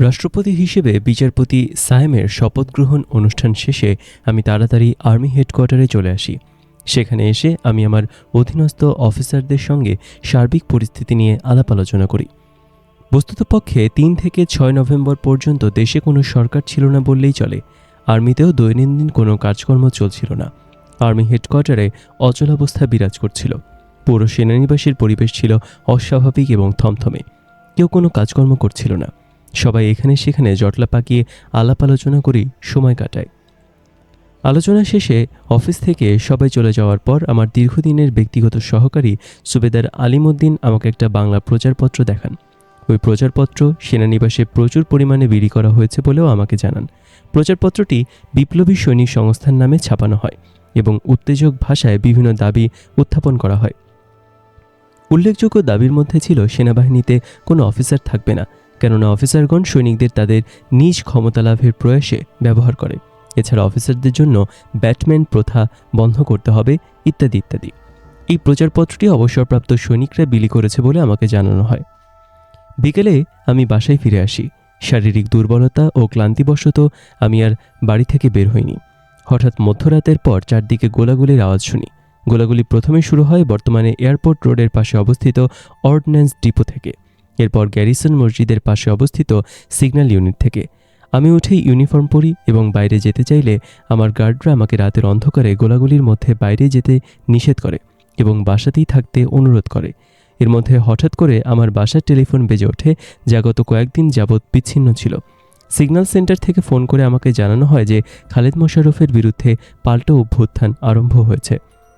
রাষ্ট্রপতি হিসেবে বিচারপতি সায়েমের শপথ গ্রহণ অনুষ্ঠান শেষে আমি তাড়াতাড়ি আর্মি হেডকোয়ার্টারে চলে আসি। সেখানে এসে আমি আমার অধীনস্থ অফিসারদের সঙ্গে সার্বিক পরিস্থিতি নিয়ে আলাপ আলোচনা করি। বস্তুতপক্ষে তিন থেকে ছয় নভেম্বর পর্যন্ত দেশে কোনো সরকার ছিল না বললেই চলে। আর্মিতেও দৈনন্দিন কোনো কাজকর্ম চলছিল না। আর্মি হেডকোয়ার্টারে অচলাবস্থা বিরাজ করছিল। পুরো সেনানিবাসের পরিবেশ ছিল অস্বাভাবিক এবং থমথমে। কেউ কোনো কাজকর্ম করছিল না। সবাই এখানে সেখানে জটলা পাকিয়ে আলাপ আলোচনা করি সময় কাটায়। আলোচনা শেষে অফিস থেকে সবাই চলে যাওয়ার পর আমার দীর্ঘদিনের ব্যক্তিগত সহকারী সুবেদার আলিমুদ্দিন আমাকে একটা বাংলা প্রচারপত্র দেখান। ওই প্রচারপত্র সেনানিবাসে প্রচুর পরিমাণে বিলি করা হয়েছে বলেও আমাকে জানান। প্রচারপত্রটি বিপ্লবী সৈনিক সংস্থার নামে ছাপানো হয় এবং উত্তেজক ভাষায় বিভিন্ন দাবি উত্থাপন করা হয়। উল্লেখযোগ্য দাবির মধ্যে ছিল সেনাবাহিনীতে কোনো অফিসার থাকবে না কেননা অফিসারগণ সৈনিকদের তাদের নিজ ক্ষমতা লাভের প্রয়াসে ব্যবহার করে। এছাড়া অফিসারদের জন্য ব্যাটম্যান প্রথা বন্ধ করতে হবে, ইত্যাদি ইত্যাদি। এই প্রচারপত্রটি অবসরপ্রাপ্ত সৈনিকরা বিলি করেছে বলে আমাকে জানানো হয়। বিকেলে আমি বাসায় ফিরে আসি। শারীরিক দুর্বলতা ও ক্লান্তিবশত আমি আর বাড়ি থেকে বের হইনি। হঠাৎ মধ্যরাতের পর চারদিকে গোলাগুলির আওয়াজ শুনি। গোলাগুলি প্রথমে শুরু হয় বর্তমানে এয়ারপোর্ট রোডের পাশে অবস্থিত অর্ডিন্যান্স ডিপো থেকে। এরপর গ্যারিসন মসজিদের পাশে অবস্থিত সিগন্যাল ইউনিট থেকে। আমি উঠেই ইউনিফর্ম পরি এবং বাইরে যেতে চাইলে আমার গার্ডরা আমাকে রাতের অন্ধকারে গোলাগুলির মধ্যে বাইরে যেতে নিষেধ করে এবং বাসাতেই থাকতে অনুরোধ করে। এর মধ্যে হঠাৎ করে আমার বাসার টেলিফোন বেজে ওঠে যা গত কয়েকদিন যাবৎ বিচ্ছিন্ন ছিল। সিগন্যাল সেন্টার থেকে ফোন করে আমাকে জানানো হয় যে খালেদ মোশাররফের বিরুদ্ধে পাল্টো অভ্যুত্থান আরম্ভ হয়েছে।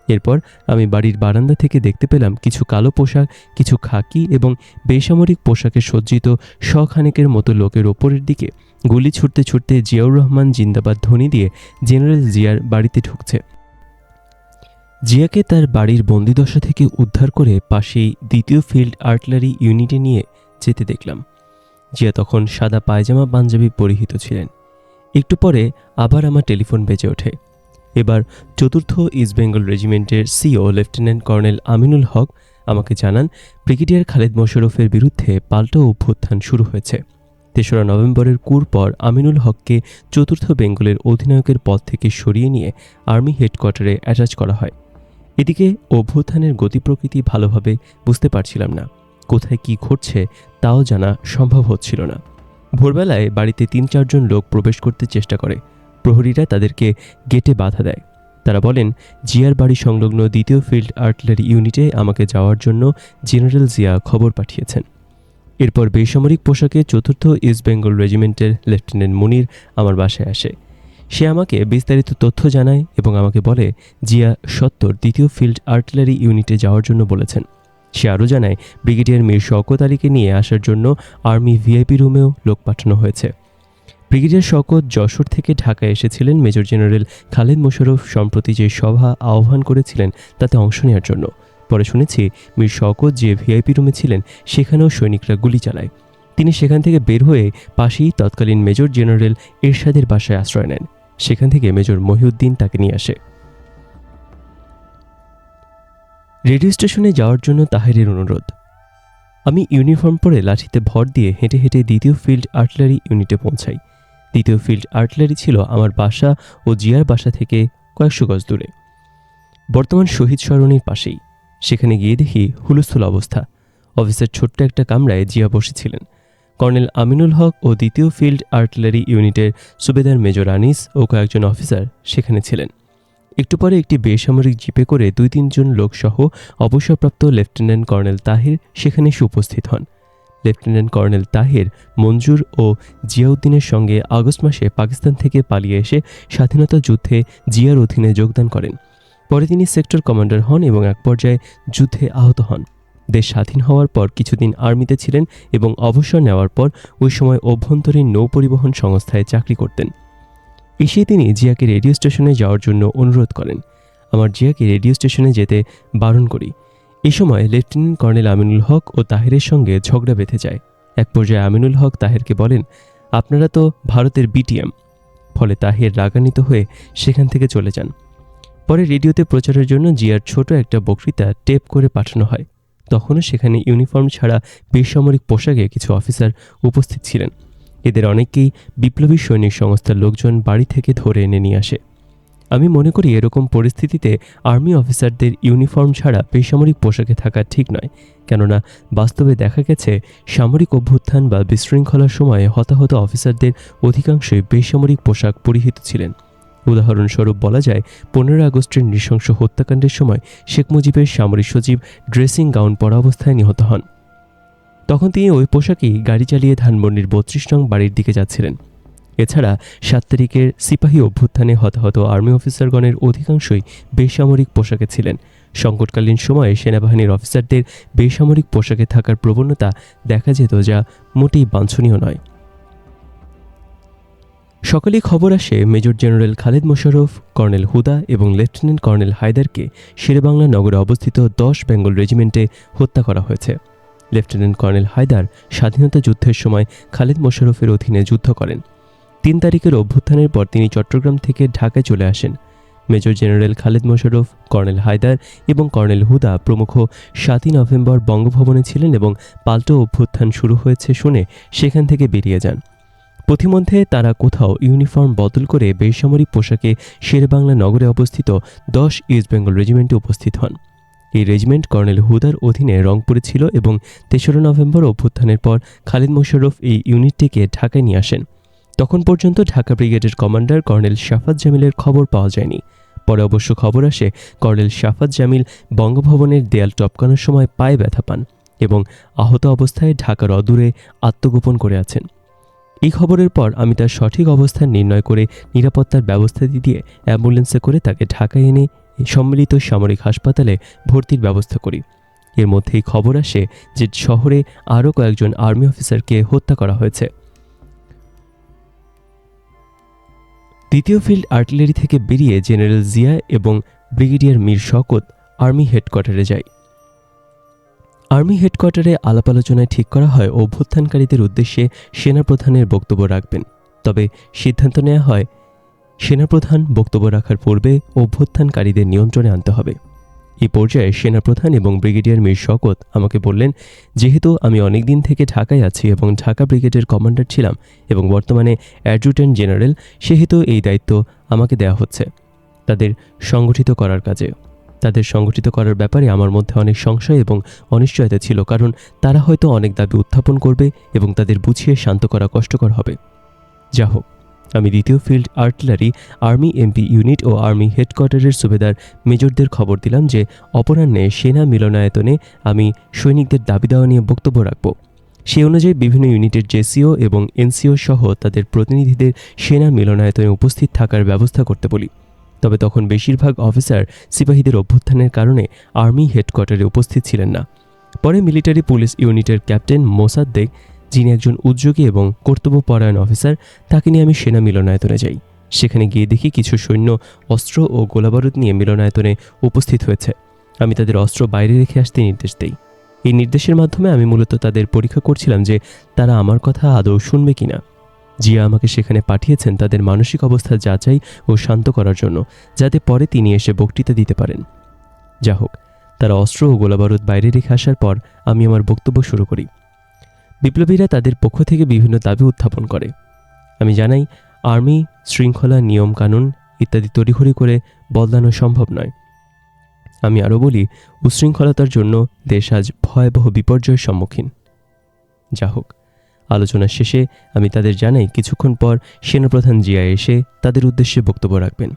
এরপর আমি বাড়ির বারান্দা থেকে দেখতে পেলাম কিছু কালো পোশাক, কিছু খাকি এবং বেসামরিক পোশাকে সজ্জিত শখানেকের মতো লোকের ওপরের দিকে গুলি ছুটতে ছুটতে জিয়াউর রহমান জিন্দাবাদ ধ্বনি দিয়ে জেনারেল জিয়ার বাড়িতে ঢুকছে। জিয়াকে তার বাড়ির বন্দিদশা থেকে উদ্ধার করে পাশেই দ্বিতীয় ফিল্ড আর্টলারি ইউনিটে নিয়ে যেতে দেখলাম। জিয়া তখন সাদা পায়জামা পাঞ্জাবি পরিহিত ছিলেন। একটু পরে আবার আমার টেলিফোন বেজে ওঠে। এবার চতুর্থ east Bengal রেজিমেন্টের CO lieutenant colonel Aminul Haque আমাকে জানান ব্রিগেডিয়ার খালেদ মোশাররফের বিরুদ্ধে পাল্টো অভ্যুত্থান শুরু হয়েছে। তেসরা নভেম্বরের কুর পর আমিনুল হককে চতুর্থ বেঙ্গলের অধিনায়কের পদ থেকে সরিয়ে নিয়ে আর্মি হেডকোয়ার্টারে অ্যাটাচ করা হয়। এদিকে অভ্যুত্থানের গতি প্রকৃতি ভালোভাবে বুঝতে পারছিলাম না। কোথায় কি ঘটছে তাও জানা সম্ভব হচ্ছিল না। ভোরবেলায় বাড়িতে তিন চারজন লোক প্রবেশ করতে চেষ্টা করে। প্রহরীরা তাদেরকে গেটে বাধা দেয়। তারা বলেন, জিয়ার বাড়ি সংলগ্ন দ্বিতীয় ফিল্ড আর্টিলারি ইউনিটে আমাকে যাওয়ার জন্য জেনারেল জিয়া খবর পাঠিয়েছেন। এরপর বেসামরিক পোশাকে চতুর্থ ইস্ট বেঙ্গল রেজিমেন্টের লেফটেন্যান্ট মুনির আমার বাসায় আসে। সে আমাকে বিস্তারিত তথ্য জানায় এবং আমাকে বলে, জিয়া সত্তর দ্বিতীয় ফিল্ড আর্টিলারি ইউনিটে যাওয়ার জন্য বলেছেন। সে আরও জানায়, ব্রিগেডিয়ার মীর শওকত আলীকে নিয়ে আসার জন্য আর্মি ভিআইপি রুমেও লোক পাঠানো হয়েছে। ব্রিগেডিয়ার শকত যশোর থেকে ঢাকায় এসেছিলেন। মেজর জেনারেল খালেদ মোশাররফ সম্প্রতি যে সভা আহ্বান করেছিলেন, তাতে অংশ নেওয়ার জন্য। পরে শুনেছি মীর শকত যে ভিআইপি রুমে ছিলেন, সেখানেও সৈনিকরা গুলি চালায়। তিনি সেখান থেকে বের হয়ে পাশেই তৎকালীন মেজর জেনারেল এরশাদের বাসায় আশ্রয় নেন। সেখান থেকে মেজর মহিউদ্দিন তাকে নিয়ে আসে। রেডিও স্টেশনে যাওয়ার জন্য তাহেরের অনুরোধ। আমি ইউনিফর্ম পরে লাঠিতে ভর দিয়ে হেঁটে হেঁটে দ্বিতীয় ফিল্ড আর্টিলারি ইউনিটে পৌঁছাই। দ্বিতীয় ফিল্ড আর্টিলারি ছিল আমার বাসা ও জিয়ার বাসা থেকে কয়েকশো গজ দূরে। বর্তমান শহীদ সরণির পাশেই। সেখানে গিয়ে দেখি হুলস্থুল অবস্থা। অফিসের ছোট্ট একটা কামরায় জিয়া বসেছিলেন। কর্নেল আমিনুল হক ও দ্বিতীয় ফিল্ড আর্টিলারি ইউনিটের সুবেদার মেজর আনিস ও কয়েকজন অফিসার সেখানে ছিলেন। একটু পরে একটি বেসামরিক জিপে করে দুই তিনজন লোকসহ অবসরপ্রাপ্ত লেফটেন্যান্ট কর্নেল তাহির সেখানে উপস্থিত হন। লেফটেন্যান্ট কর্নেল তাহির, মঞ্জুর ও জিয়াউদ্দিনের সঙ্গে আগস্ট মাসে পাকিস্তান থেকে পালিয়ে এসে স্বাধীনতা যুদ্ধে জিয়ার অধীনে যোগদান করেন। পরে তিনি সেক্টর কমান্ডার হন এবং এক পর্যায়ে যুদ্ধে আহত হন। দেশ স্বাধীন হওয়ার পর কিছুদিন আর্মিতে ছিলেন এবং অবসর নেওয়ার পর ওই সময় অভ্যন্তরীণ নৌ পরিবহন সংস্থায় চাকরি করতেন। এসে তিনি জিয়াকে রেডিও স্টেশনে যাওয়ার জন্য অনুরোধ করেন। আমার জিয়াকে রেডিও স্টেশনে যেতে বারণ করি। এই সময় লেফটেন্যান্ট কর্নেল আমিনুল হক ও তাহেরের সঙ্গে ঝগড়া বেঁধে যায়। এক পর্যায়ে আমিনুল হক তাহেরকে বলেন, আপনারা তো ভারতের বিটিএম। ফলে তাহের রাগান্বিত হয়ে সেখান থেকে চলে যান। পরে রেডিওতে প্রচারের জন্য জিয়ার ছোট একটা বক্তৃতা টেপ করে পাঠানো হয়। তখনও সেখানে ইউনিফর্ম ছাড়া বেসামরিক পোশাকে কিছু অফিসার উপস্থিত ছিলেন। এদের অনেককেই বিপ্লবী সৈনিক সংস্থার লোকজন বাড়ি থেকে ধরে এনে নিয়ে আসে। আমি মনে করি এরকম পরিস্থিতিতে আর্মি অফিসারদের ইউনিফর্ম ছাড়া বেসামরিক পোশাকে থাকা ঠিক নয়। কেননা, বাস্তবে দেখা গেছে, সামরিক অভ্যুত্থান বা বিশৃঙ্খলার সময়ে হতাহত অফিসারদের অধিকাংশই বেসামরিক পোশাক পরিহিত ছিলেন। উদাহরণস্বরূপ বলা যায়, পনেরো আগস্টের নৃশংস হত্যাকাণ্ডের সময় শেখ মুজিবের সামরিক সচিব ড্রেসিং গাউন পরা অবস্থায় নিহত হন। তখন তিনি ওই পোশাকেই গাড়ি চালিয়ে ধানমন্ডির বত্রিশ নং বাড়ির দিকে যাচ্ছিলেন। এছাড়া সাত তারিখের সিপাহী অভ্যুত্থানে হতাহত আর্মি অফিসারগণের অধিকাংশই বেসামরিক পোশাকে ছিলেন। সংকটকালীন সময়ে সেনাবাহিনীর অফিসারদের বেসামরিক পোশাকে থাকার প্রবণতা দেখা যেত যা মোটেই বাঞ্ছনীয় নয়। সকালে খবর আসে major general Khaled Mosharraf, colonel Huda এবং লেফটেন্যান্ট কর্নেল হায়দারকে শেরেবাংলা নগরে অবস্থিত দশ বেঙ্গল রেজিমেন্টে হত্যা করা হয়েছে। লেফটেন্যান্ট কর্নেল হায়দার স্বাধীনতা যুদ্ধের সময় খালেদ মোশাররফের অধীনে যুদ্ধ করেন। তিন তারিখের অভ্যুত্থানের পর তিনি চট্টগ্রাম থেকে ঢাকায় চলে আসেন। Major general Khaled Mosharraf, colonel Haider এবং কর্নেল হুদা প্রমুখ সাতই নভেম্বর বঙ্গভবনে ছিলেন এবং পাল্টো অভ্যুত্থান শুরু হয়েছে শুনে সেখান থেকে বেরিয়ে যান। পথিমধ্যে তারা কোথাও ইউনিফর্ম বদল করে বেসামরিক পোশাকে শেরবাংলা নগরে অবস্থিত দশ ইস্ট বেঙ্গল রেজিমেন্টে উপস্থিত হন। এই রেজিমেন্ট কর্নেল হুদার অধীনে রংপুরে ছিল এবং তেসরা নভেম্বর অভ্যুত্থানের পর খালিদ মোশাররফ এই ইউনিটটিকে ঢাকায় নিয়ে আসেন। তখন পর্যন্ত ঢাকা ব্রিগেডের কমান্ডার কর্নেল শাফাত জামিলের খবর পাওয়া যায়নি। পরে অবশ্য খবর আসে, কর্নেল শাফাত জামিল বঙ্গভবনের দেয়াল টপকানোর সময় পায়ে ব্যথা পান এবং আহত অবস্থায় ঢাকার অদূরে আত্মগোপন করে আছেন। এই খবরের পর আমি তার সঠিক অবস্থান নির্ণয় করে নিরাপত্তার ব্যবস্থা দিয়ে অ্যাম্বুলেন্সে করে তাকে ঢাকায় এনে সম্মিলিত সামরিক হাসপাতালে ভর্তির ব্যবস্থা করি। এর মধ্যেই খবর আসে যে শহরে আরও কয়েকজন আর্মি অফিসারকে হত্যা করা হয়েছে। দ্বিতীয় ফিল্ড আর্টিলারি থেকে বেরিয়ে জেনারেল জিয়া এবং ব্রিগেডিয়ার মীর শকত আর্মি হেডকোয়ার্টারে যায়। আর্মি হেডকোয়ার্টারে আলাপ আলোচনায় ঠিক করা হয়, অভ্যুত্থানকারীদের উদ্দেশ্যে সেনাপ্রধানের বক্তব্য রাখবেন। তবে সিদ্ধান্ত নেওয়া হয়, সেনাপ্রধান বক্তব্য রাখার পূর্বে অভ্যুত্থানকারীদের নিয়ন্ত্রণে আনতে হবে। এই পর্যায়ে সেনাপ্রধান এবং ব্রিগেডিয়ার মীর শকত আমাকে বললেন, যেহেতু আমি অনেক দিন থেকে ঢাকায় আছি এবং ঢাকা ব্রিগেডের কমান্ডার ছিলাম এবং বর্তমানে অ্যাডজুটেন্ট জেনারেল, সেহেতু এই দায়িত্ব আমাকে দেওয়া হচ্ছে তাদের সংগঠিত করার কাজে। তাদের সংগঠিত করার ব্যাপারে আমার মধ্যে অনেক সংশয় এবং অনিশ্চয়তা ছিল কারণ তারা হয়তো অনেক দাবি উত্থাপন করবে এবং তাদের বুঝিয়ে শান্ত করা কষ্টকর হবে। যা হোক আমি দ্বিতীয় field artillery, army MP unit ও আর্মি হেডকোয়ার্টারের সুবেদার মেজরদের খবর দিলাম যে, অপরাহ্নে সেনা মিলনায়তনে আমি সৈনিকদের দাবি দেওয়া নিয়ে বক্তব্য রাখব। সে অনুযায়ী বিভিন্ন ইউনিটের জেসিও এবং এনসিও সহ তাদের প্রতিনিধিদের সেনা মিলনায়তনে উপস্থিত থাকার ব্যবস্থা করতে বলি। তবে তখন বেশিরভাগ অফিসার সিপাহীদের অভ্যুত্থানের কারণে আর্মি হেডকোয়ার্টারে উপস্থিত ছিলেন না। পরে মিলিটারি পুলিশ ইউনিটের ক্যাপ্টেন মোসাদ্দেক যিনি একজন উদ্যোগী এবং কর্তব্যপরায়ণ অফিসার, তাকে নিয়ে আমি সেনা মিলনায়তনে যাই। সেখানে গিয়ে দেখি কিছু সৈন্য অস্ত্র ও গোলাবারুদ নিয়ে মিলনায়তনে উপস্থিত হয়েছে। আমি তাদের অস্ত্র বাইরে রেখে আসতে নির্দেশ দিই। এই নির্দেশের মাধ্যমে আমি মূলত তাদের পরীক্ষা করছিলাম যে তারা আমার কথা আদৌ শুনবে কিনা। জিয়া আমাকে সেখানে পাঠিয়েছেন তাদের মানসিক অবস্থা যাচাই ও শান্ত করার জন্য, যাতে পরে তিনি এসে বক্তৃতা দিতে পারেন। যা হোক তারা অস্ত্র ও গোলাবারুদ বাইরে রেখে আসার পর আমি আমার বক্তব্য শুরু করি। বিপ্লবীরা তাদের পক্ষ থেকে বিভিন্ন দাবি উত্থাপন করে। আমি জানাই, আর্মি, শৃঙ্খলা, নিয়ম কানুন ইত্যাদি তড়িঘড়ি করে বদলানো সম্ভব নয়। আমি আরও বলি, উশৃঙ্খলতার জন্য দেশ আজ ভয়াবহ বিপর্যয়ের সম্মুখীন। যা হোক, আলোচনা শেষে আমি তাদের জানাই, কিছুক্ষণ পর সেনাপ্রধান জিয়া এসে তাদের উদ্দেশ্যে বক্তব্য রাখবেন।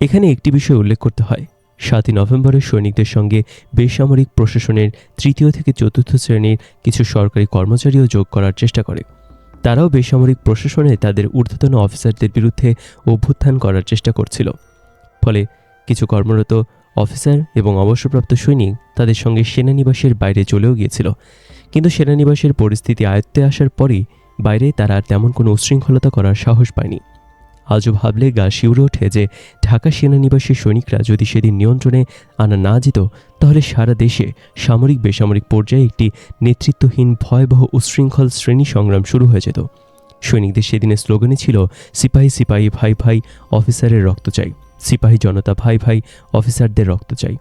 এখানে একটি বিষয় উল্লেখ করতে হয়। সাতই নভেম্বরের সৈনিকদের সঙ্গে বেসামরিক প্রশাসনের তৃতীয় থেকে চতুর্থ শ্রেণির কিছু সরকারি কর্মচারীও যোগ করার চেষ্টা করে। তারাও বেসামরিক প্রশাসনে তাদের ঊর্ধ্বতন অফিসারদের বিরুদ্ধে অভ্যুত্থান করার চেষ্টা করছিল। ফলে কিছু কর্মরত অফিসার এবং অবসরপ্রাপ্ত সৈনিক তাদের সঙ্গে সেনানিবাসের বাইরে চলেও গিয়েছিল। কিন্তু সেনানিবাসের পরিস্থিতি আয়ত্তে আসার পরই বাইরে তারা আর তেমন কোনো উশৃঙ্খলতা করার সাহস পায়নি। আজও ভাবলে গা শিউরে ওঠে যে ঢাকা সেনানিবাসী সৈনিকরা যদি সেদিন নিয়ন্ত্রণে আনা না যেত, তাহলে সারা দেশে সামরিক বেসামরিক পর্যায়ে একটি নেতৃত্বহীন ভয়াবহ উশৃঙ্খল শ্রেণি সংগ্রাম শুরু হয়ে যেত। সৈনিকদের সেদিনের স্লোগানই ছিল, সিপাহি, সিপাহী, ভাই ভাই, অফিসারের রক্ত চাই। সিপাহী জনতা, ভাই ভাই, অফিসারদের রক্ত চাই।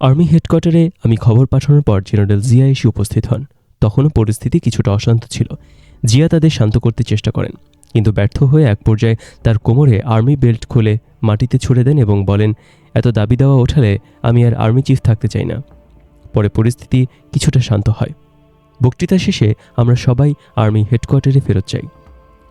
আর্মি হেডকোয়ার্টারে আমি খবর পাঠানোর পর জেনারেল জিয়া এসে উপস্থিত হন। তখনও পরিস্থিতি কিছুটা অশান্ত ছিল। জিয়া তাদের শান্ত করতে চেষ্টা করেন। কিন্তু ব্যর্থ হয়ে এক পর্যায়ে তার কোমরে আর্মি বেল্ট খুলে মাটিতে ছুড়ে দেন এবং বলেন, এত দাবি দেওয়া ওঠালে আমি আর আর্মি চিফ থাকতে চাই না। পরে পরিস্থিতি কিছুটা শান্ত হয়। বক্তৃতা শেষে আমরা সবাই আর্মি হেডকোয়ার্টারে ফেরত যাই।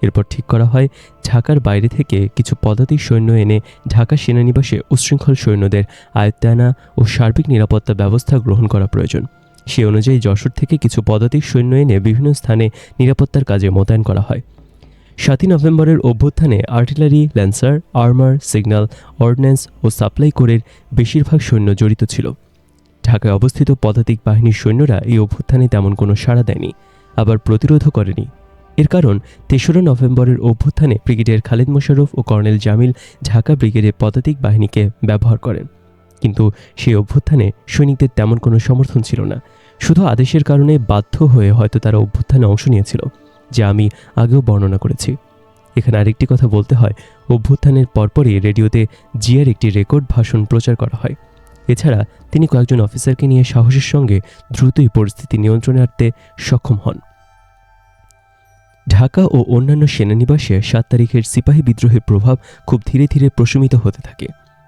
এরপর ঠিক করা হয়, ঢাকার বাইরে থেকে কিছু পদাতিক সৈন্য এনে ঢাকা সেনানিবাসে উচ্ছৃঙ্খল সৈন্যদের আয়ত্তে আনা ও সার্বিক নিরাপত্তা ব্যবস্থা গ্রহণ করা প্রয়োজন। সে অনুযায়ী যশোর থেকে কিছু পদাতিক সৈন্য এনে বিভিন্ন স্থানে নিরাপত্তার কাজে মোতায়েন করা হয়। সাতই নভেম্বরের অভ্যুত্থানে artillery, lancer, armour, signal, ordnance ও সাপ্লাই কোরের বেশিরভাগ সৈন্য জড়িত ছিল। ঢাকায় অবস্থিত পদাতিক বাহিনীর সৈন্যরা এই অভ্যুত্থানে তেমন কোনো সাড়া দেয়নি, আবার প্রতিরোধও করেনি। এর কারণ, তেসরা নভেম্বরের অভ্যুত্থানে ব্রিগেডিয়ার খালেদ মোশারফ ও কর্নেল জামিল ঢাকা ব্রিগেডের পদাতিক বাহিনীকে ব্যবহার করেন। কিন্তু সেই অভ্যুত্থানে সৈনিকদের তেমন কোনো সমর্থন ছিল না। শুধু আদেশের কারণে বাধ্য হয়ে হয়তো তারা অভ্যুত্থানে অংশ নিয়েছিল। যা আমি আগেও বর্ণনা করেছি। এখানে আরেকটি কথা বলতে হয়, অভ্যুত্থানের পরপরই রেডিওতে জিয়ার একটি রেকর্ড ভাষণ প্রচার করা হয়। এছাড়া তিনি কয়েকজন অফিসারকে নিয়ে সাহসের সঙ্গে দ্রুতই পরিস্থিতি নিয়ন্ত্রণে আনতে সক্ষম হন। ঢাকা ও অন্যান্য সেনানিবাসে সাত তারিখের সিপাহী বিদ্রোহের প্রভাব খুব ধীরে ধীরে প্রশমিত হতে থাকে।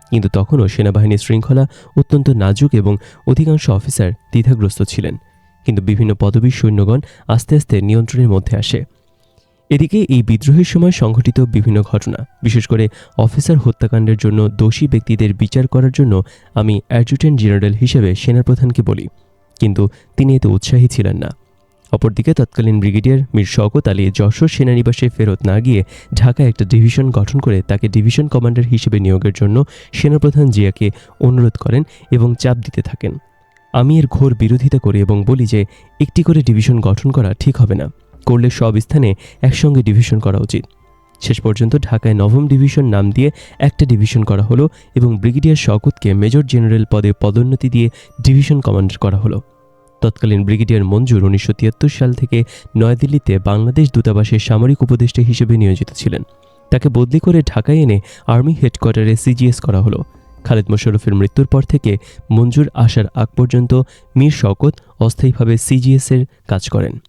কিন্তু তখনও সেনাবাহিনীর শৃঙ্খলা অত্যন্ত নাজুক এবং অধিকাংশ অফিসার দ্বিধাগ্রস্ত ছিলেন। কিন্তু বিভিন্ন পদবীর সৈন্যগণ আস্তে আস্তে নিয়ন্ত্রণের মধ্যে আসে। এদিকে এই বিদ্রোহের সময় সংঘটিত বিভিন্ন ঘটনা, বিশেষ করে অফিসার হত্যাকাণ্ডের জন্য দোষী ব্যক্তিদের বিচার করার জন্য আমি অ্যাডজুটেন্ট জেনারেল হিসেবে সেনাপ্রধানকে বলি, কিন্তু তিনি এতে উৎসাহী ছিলেন না। অপরদিকে তৎকালীন ব্রিগেডিয়ার মীর শওকত আলী যশোর সেনানিবাসে ফেরত না গিয়ে ঢাকায় একটা ডিভিশন গঠন করে তাকে ডিভিশন কমান্ডার হিসেবে নিয়োগের জন্য সেনাপ্রধান জিয়াকে অনুরোধ করেন এবং চাপ দিতে থাকেন। আমি এর ঘোর বিরোধিতা করি এবং বলি যে, একটি করে ডিভিশন গঠন করা ঠিক হবে না। করলে সব স্থানে একসঙ্গে ডিভিশন করা উচিত। শেষ পর্যন্ত ঢাকায় নবম ডিভিশন নাম দিয়ে একটা ডিভিশন করা হলো এবং ব্রিগেডিয়ার শওকতকে মেজর জেনারেল পদে পদোন্নতি দিয়ে ডিভিশন কমান্ডার করা হলো। তৎকালীন ব্রিগেডিয়ার মঞ্জুর উনিশশো তিয়াত্তর সাল থেকে নয়াদিল্লিতে বাংলাদেশ দূতাবাসের সামরিক উপদেষ্টা হিসেবে নিয়োজিত ছিলেন। তাকে বদলি করে ঢাকায় এনে আর্মি হেডকোয়ার্টারে সিজিএস করা হলো। খালেদ মোশাররফের মৃত্যুর পর থেকে মঞ্জুর আসার আগ পর্যন্ত মীর শওকত অস্থায়ীভাবে সিজিএসের কাজ করেন।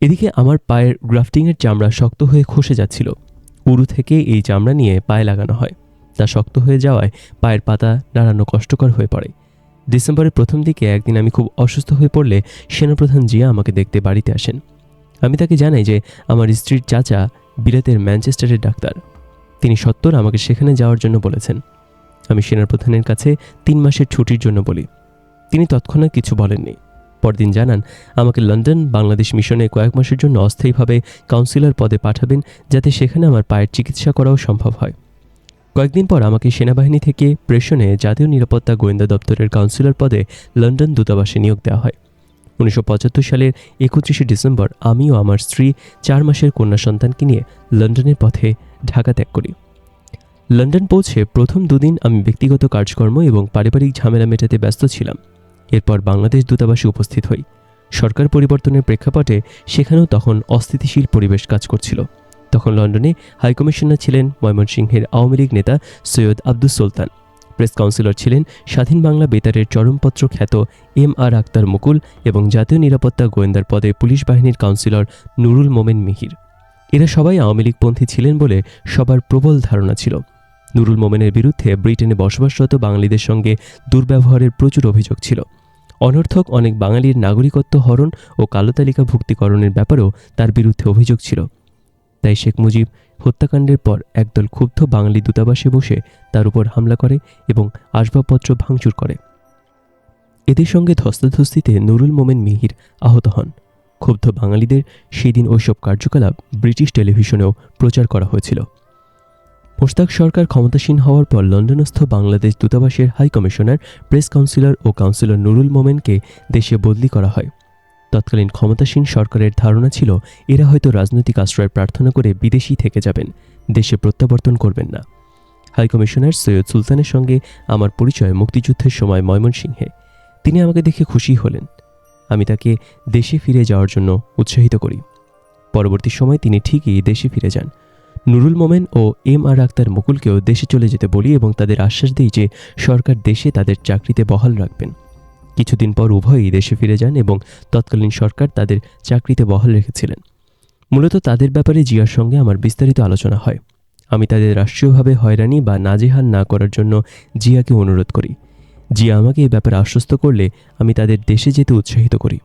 এদিকে আমার পায়ের গ্রাফটিংয়ের চামড়া শক্ত হয়ে খসে যাচ্ছিল। উরু থেকে এই চামড়া নিয়ে পায়ে লাগানো হয়। তা শক্ত হয়ে যাওয়ায় পায়ের পাতা নাড়ানো কষ্টকর হয়ে পড়ে। ডিসেম্বরের প্রথম দিকে একদিন আমি খুব অসুস্থ হয়ে পড়লে সেনাপ্রধান জিয়া আমাকে দেখতে বাড়িতে আসেন। আমি তাকে জানাই যে আমার স্ত্রীর চাচা বিলেতের ম্যানচেস্টারের ডাক্তার। তিনি সত্তর আমাকে সেখানে যাওয়ার জন্য বলেছেন। আমি সেনাপ্রধানের কাছে তিন মাসের ছুটির জন্য বলি। তিনি তৎক্ষণাৎ কিছু বলেননি। পরদিন জানান, আমাকে লন্ডন, বাংলাদেশ মিশনে কয়েক মাসের জন্য অস্থায়ীভাবে কাউন্সিলর পদে পাঠাবেন যাতে সেখানে আমার পায়ের চিকিৎসা করাও সম্ভব হয়। কয়েকদিন পর আমাকে সেনাবাহিনী থেকে প্রেষণে জাতীয় নিরাপত্তা গোয়েন্দা দপ্তরের কাউন্সিলর পদে লন্ডন দূতাবাসে নিয়োগ দেওয়া হয়। উনিশশো পঁচাত্তর সালের একত্রিশে ডিসেম্বর আমি ও আমার স্ত্রী চার মাসের কন্যা সন্তানকে নিয়ে লন্ডনের পথে ঢাকা ত্যাগ করি। লন্ডন পৌঁছে প্রথম দুদিন আমি ব্যক্তিগত কাজকর্ম এবং পারিবারিক ঝামেলা মেটাতে ব্যস্ত ছিলাম। এরপর বাংলাদেশ দূতাবাসে উপস্থিত হই। সরকার পরিবর্তনের প্রেক্ষাপটে সেখানেও তখন অস্থিতিশীল পরিবেশ কাজ করছিল। তখন লন্ডনে হাইকমিশনার ছিলেন ময়মনসিংহের আওয়ামী লীগ নেতা সৈয়দ আব্দুস সুলতান। প্রেস কাউন্সিলর ছিলেন স্বাধীন বাংলা বেতারের চরমপত্র খ্যাত এম আর আক্তার মুকুল এবং জাতীয় নিরাপত্তা গোয়েন্দার পদে পুলিশ বাহিনীর কাউন্সিলর নুরুল মোমেন মিহির। এরা সবাই আওয়ামী লীগপন্থী ছিলেন বলে সবার প্রবল ধারণা ছিল। নুরুল মোমেনের বিরুদ্ধে ব্রিটেনে বসবাসরত বাঙালিদের সঙ্গে দুর্ব্যবহারের প্রচুর অভিযোগ ছিল। অনর্থক অনেক বাঙালির নাগরিকত্ব হরণ ও কালো তালিকা ভুক্তিকরণের ব্যাপারেও তার বিরুদ্ধে অভিযোগ ছিল। তাই শেখ মুজিব হত্যাকাণ্ডের পর একদল ক্ষুব্ধ বাঙালি দূতাবাসে বসে তার উপর হামলা করে এবং আসবাবপত্র ভাঙচুর করে। এদের সঙ্গে ধস্তাধস্তিতে নুরুল মোমেন মিহির আহত হন। ক্ষুব্ধ বাঙালিদের সেদিন ওইসব কার্যকলাপ ব্রিটিশ টেলিভিশনেও প্রচার করা হয়েছিল। মোশতাক সরকার ক্ষমতাসীন হওয়ার পর লন্ডনস্থ বাংলাদেশ দূতাবাসের হাই কমিশনার, প্রেস কাউন্সিলর ও কাউন্সিলর নুরুল মোমেনকে দেশে বদলি করা হয়। তৎকালীন ক্ষমতাসীন সরকারের ধারণা ছিল, এরা হয়তো রাজনৈতিক আশ্রয় প্রার্থনা করে বিদেশি থেকে যাবেন, দেশে প্রত্যাবর্তন করবেন না। হাইকমিশনার সৈয়দ সুলতানের সঙ্গে আমার পরিচয় মুক্তিযুদ্ধের সময় ময়মনসিংহে। তিনি আমাকে দেখে খুশি হলেন। আমি তাকে দেশে ফিরে যাওয়ার জন্য উৎসাহিত করি। পরবর্তী সময় তিনি ঠিকই দেশে ফিরে যান। নুরুল মোমেন ও এম আর আক্তার মুকুলকেও দেশে চলে যেতে বলি এবং তাদের আশ্বাস দিই যে সরকার দেশে তাদের চাকরিতে বহাল রাখবেন। কিছুদিন পর উভয়ই দেশে ফিরে যান এবং তৎকালীন সরকার তাদের চাকরিতে বহাল রেখেছিলেন। মূলত তাদের ব্যাপারে জিয়ার সঙ্গে আমার বিস্তারিত আলোচনা হয়। আমি তাদের রাষ্ট্রীয়ভাবে হয়রানি বা নাজেহাল না করার জন্য জিয়াকে অনুরোধ করি। জিয়া আমাকে এই ব্যাপারে আশ্বস্ত করলে আমি তাদের দেশে যেতে উৎসাহিত করি।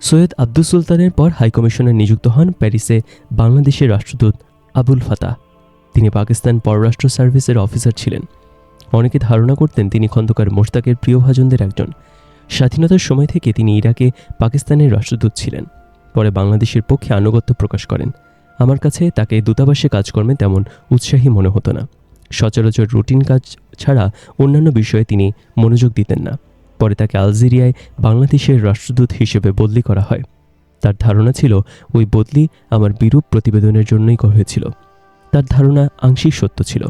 সৈয়দ আব্দুল সুলতানের পর হাইকমিশনার নিযুক্ত হন প্যারিসে বাংলাদেশের রাষ্ট্রদূত আবুল ফাতাহ। তিনি পাকিস্তান পররাষ্ট্র সার্ভিসের অফিসার ছিলেন। অনেকে ধারণা করতেন তিনি খন্দকার মোশতাকের প্রিয়ভাজনদের একজন। স্বাধীনতার সময় থেকে তিনি ইরাকে পাকিস্তানের রাষ্ট্রদূত ছিলেন। পরে বাংলাদেশের পক্ষে আনুগত্য প্রকাশ করেন। আমার কাছে তাকে দূতাবাসে কাজকর্মে তেমন উৎসাহী মনে হতো না। সচরাচর রুটিন কাজ ছাড়া অন্যান্য বিষয়ে তিনি মনোযোগ দিতেন না। পরে তাকে আলজেরিয়ায় বাংলাদেশের রাষ্ট্রদূত হিসেবে বদলি করা হয়। তার ধারণা ছিল ওই বদলি আমার বিরূপ প্রতিবেদনের জন্যই হয়েছিল। তার ধারণা আংশিক সত্য ছিল।